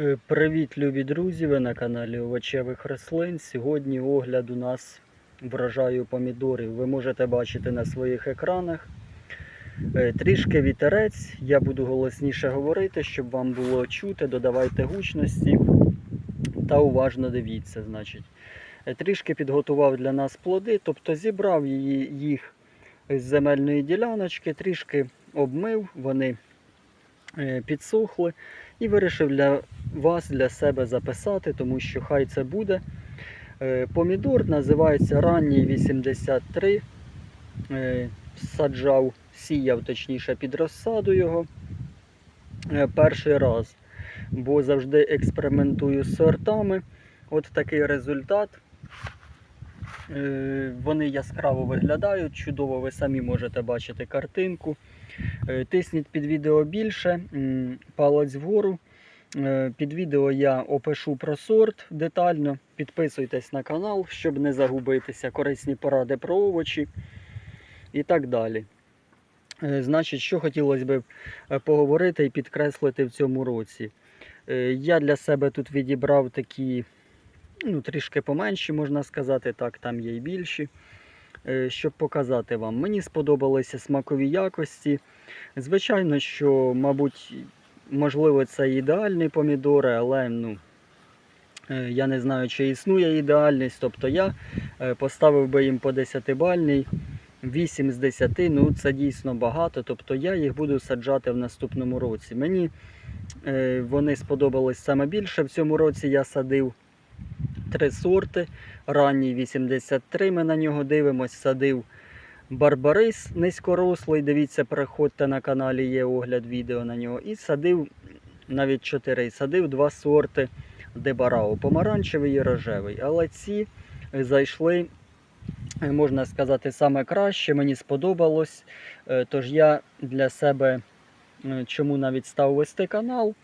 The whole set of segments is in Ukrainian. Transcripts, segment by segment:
Е, Привіт, любі друзі! Ви на каналі Овочевих рослин. Сьогодні огляд у нас врожаю помідорів. Ви можете бачити на своїх екранах. Е, Трішки вітерець, я буду голосніше говорити, щоб вам було чути, додавайте гучності та уважно дивіться. Значить. Е, Трішки підготував для нас плоди, тобто зібрав її, їх з земельної діляночки, трішки обмив, вони підсохли. І вирішив для вас, для себе записати, тому що хай це буде. Е, Помідор називається ранній 83. Е, Саджав, сіяв точніше під розсаду його е, перший раз, бо завжди експериментую з сортами. От такий результат. Е, Вони яскраво виглядають, чудово, ви самі можете бачити картинку. Е, Тисніть під відео більше, палець вгору. Е, Під відео я опишу про сорт детально. Підписуйтесь на канал, щоб не загубитися, корисні поради про овочі і так далі. Е, Значить, що хотілося б поговорити і підкреслити в цьому році. Я для себе тут відібрав такі, ну, трішки поменші, можна сказати, так, там є й більші. Е, Щоб показати вам, мені сподобалися смакові якості. Звичайно, що, мабуть, можливо, це ідеальні помідори, але ну, е, я не знаю, чи існує ідеальність. Тобто я е, поставив би їм по 10-бальній, 8 з 10, ну це дійсно багато. Тобто я їх буду саджати в наступному році. Мені е, вони сподобались саме більше. В цьому році я садив три сорти. Ранній 83, ми на нього дивимось, садив Барбарис низькорослий. Дивіться, переходьте на каналі, є огляд відео на нього. І садив навіть чотири. Садив два сорти Дебарао, помаранчевий і рожевий. Але ці зайшли, е, можна сказати, саме краще. Мені сподобалось. Е, Тож я для себе е, чому навіть став вести канал.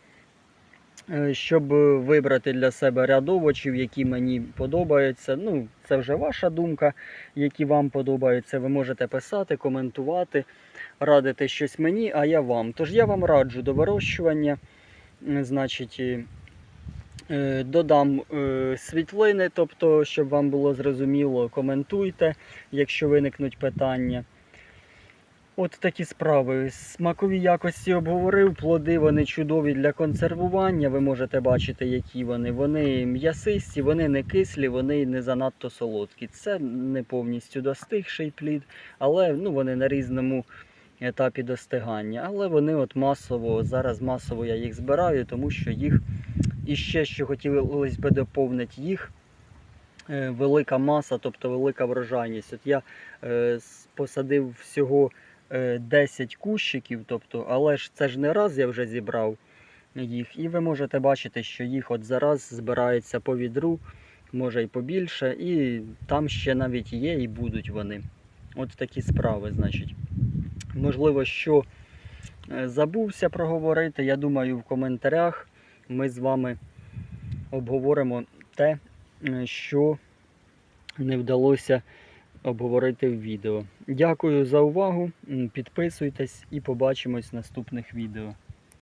Е, Щоб вибрати для себе ряд овочів, які мені подобаються. Ну, це вже ваша думка, які вам подобаються. Ви можете писати, коментувати, радити щось мені, а я вам. Тож я вам раджу до вирощування. Значить, е, додам е, світлини, тобто, щоб вам було зрозуміло, коментуйте, якщо виникнуть питання. От такі справи. Смакові якості обговорив, плоди вони чудові для консервування. Ви можете бачити, які вони. Вони м'ясисті, вони не кислі, вони не занадто солодкі. Це не повністю достигший плід, але ну, вони на різному етапі достигання. Але вони от масово, зараз масово я їх збираю, тому що їх і ще що хотілося б доповнити їх. е, Велика маса, тобто велика врожайність. От я е, посадив всього 10 кущиків, тобто, але ж це ж не раз я вже зібрав їх. І ви можете бачити, що їх от зараз збирається по відру, може й побільше, і там ще навіть є і будуть вони. От такі справи, значить. Можливо, що е, забувся проговорити. Я думаю, в коментарях ми з вами обговоримо те, е, що не вдалося обговорити в відео. Дякую за увагу. Підписуйтесь і побачимось в наступних відео.